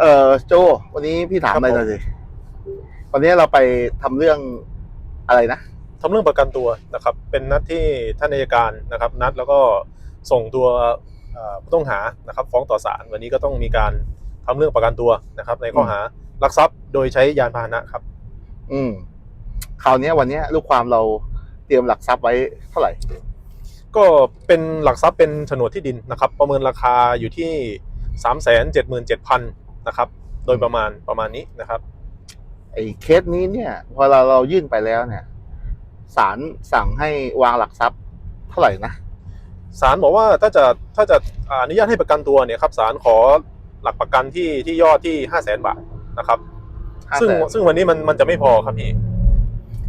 เออโจ วันนี้พี่ถามครับอะไรหน่อยสิวันนี้เราไปทำเรื่องอะไรนะทำเรื่องประกันตัวนะครับ เป็นนัดที่ท่านอัยการนะครับ นัดแล้วก็ส่งตัวเอ่อผู้ต้องหานะครับ ฟ้องต่อศาลวันนี้ก็ต้องมีการทำเรื่องประกันตัวนะครับ ในข้อหารักทรัพย์โดยใช้ยานพาหนะครับ อืมคราวเนี้ยวันเนี้ยลูกความเราเตรียมหลักทรัพย์ไว้เท่าไหร่ ก็เป็นหลักทรัพย์เป็นโฉนดที่ดินนะครับ ประเมินราคาอยู่ที่3 7 7 0 0 0นะครับ โดยประมาณประมาณนี้นะครับ ไอ้เคสนี้เนี่ยพอเราเรายื่นไปแล้วเนี่ยศาลสั่งให้วางหลักทรัพย์เท่าไหร่นะศาลบอกว่าถ้าจะถ้าจะอนุญาตให้ประกันตัวเนี่ยครับศาลขอหลักประกันที่ที่ยอดที่5 0 0 0 0 0บาทนะครับห้าซึ่งแสนซึ่งวันนี้มันมันจะไม่พอครับพี่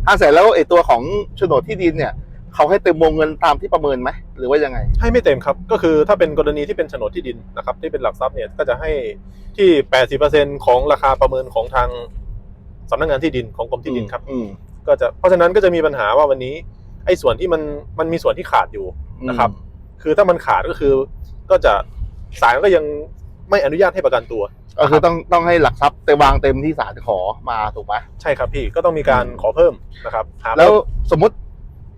ห้าแสนแล้วไอ้ตัวของโฉนดที่ดินเนี่ย เขาให้เต็มวงเงินตามที่ประเมินไหมหรือว่ายังไง ให้ไม่เต็มครับ ก็คือถ้าเป็นกรณีที่เป็นโฉนดที่ดินนะครับที่เป็นหลักทรัพย์เนี่ยก็จะให้ที่ 80%ของราคาประเมินของทางสำนักงานที่ดินของกรมที่ดินครับอืมก็จะเพราะฉะนั้นก็จะมีปัญหาว่าวันนี้ไอ้ส่วนที่มันมันมีส่วนที่ขาดอยู่นะครับ คือถ้ามันขาดก็คือก็จะศาลก็ยังไม่อนุญาตให้ประกันตัว ก็คือต้องต้องให้หลักทรัพย์เต็มวางเต็มที่ศาลขอมาถูกไหมใช่ครับพี่ก็ต้องมีการอืมขอเพิ่มนะครับหาแล้วสมมติ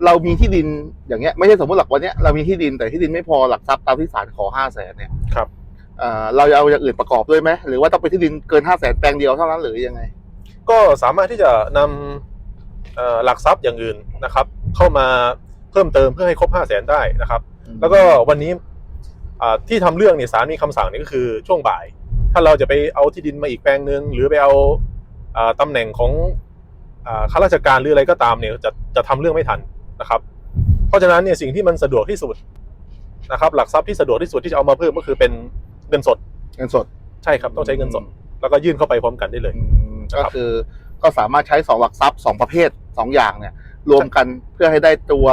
เรามีที่ดินอย่างเงี้ยไม่ใช่สมมติหลักวันเนี้ยเรามีที่ดินแต่ที่ดินไม่พอหลักทรัพย์ตามที่ศาลขอห้าแสนเนี่ยครับเอ่อเราจะเอาอย่างอื่นประกอบด้วยไหมหรือว่าต้องเป็นที่ดินเกินห้าแสนแปลงเดียวเท่านั้นหรือยังไง ก็สามารถที่จะนำเอ่อหลักทรัพย์อย่างอื่นนะครับ เข้ามาเพิ่มเติมเพื่อให้ครบ5 0 0แสนได้นะครับ แล้วก็วันนี้อ่าที่ทำเรื่องเนี่ยศาลมีคำสั่งนี่ก็คือช่วงบ่าย ถ้าเราจะไปเอาที่ดินมาอีกแปลงหนึ่งหรือไปเอาอ่าตำแหน่งของอ่าข้าราชการหรืออะไรก็ตามเนี่ยจะจะทำเรื่องไม่ทัน นะครับเพราะฉะนั้นเนี่ยสิ่งที่มันสะดวกที่สุดนะครับหลักทรัพย์ที่สะดวกที่สุดที่จะเอามาเพิ่มก็คือเป็นเงินสดเงินสดใช่ครับต้องใช้เงินสด แล้วก็ยื่นเข้าไปพร้อมกันได้เลยอืมครัก็บคือก็สามารถใช้สองหลักทรัพย์สองประเภทสองอย่างเนี่ย รวมกันเพื่อให้ได้ตัว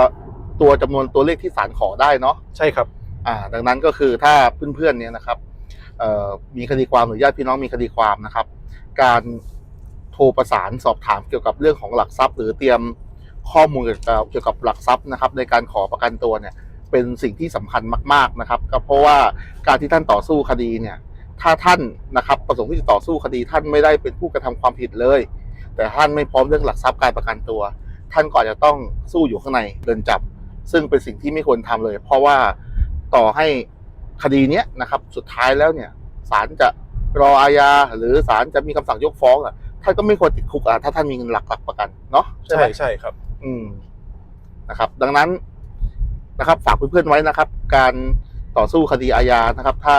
ตัวจำนวนตัวเลขที่ศาลขอได้เนาะใช่ครับ อ่า ดังนั้นก็คือถ้าเพื่อนๆเนี่ยนะครับเอ่อมีคดีความหรือญาติพี่น้องมีคดีความนะครับ การโทรประสานสอบถามเกี่ยวกับเรื่องของหลักทรัพย์ หรือเตรียม ข้อมูลเกี่ยวกับเกี่ยวกับหลักทรัพย์นะครับในการขอประกันตัวเนี่ยเป็นสิ่งที่สำคัญมาก ๆนะครับ ก็เพราะว่าการที่ท่านต่อสู้คดีเนี่ยถ้าท่านนะครับประสงค์ที่จะต่อสู้คดี ท่านไม่ได้เป็นผู้กระทำความผิดเลย แต่ท่านไม่พร้อมเรื่องหลักทรัพย์การประกันตัว ท่านก็อาจจะต้องสู้อยู่ข้างในเดินจับ ซึ่งเป็นสิ่งที่ไม่ควรทำเลย เพราะว่าต่อให้คดีเนี้ยนะครับสุดท้ายแล้วเนี่ยศาลจะรออาญาหรือศาลจะมีคำสั่งยกฟ้องอะท่านก็ไม่ควรติดคุกอะถ้าท่านมีเงินหลักหลักประกันเนาะใช่ไหมใช่ครับ อืมนะครับ ดังนั้นนะครับ ฝากเพื่อนๆไว้นะครับ การต่อสู้คดีอาญานะครับ ถ้า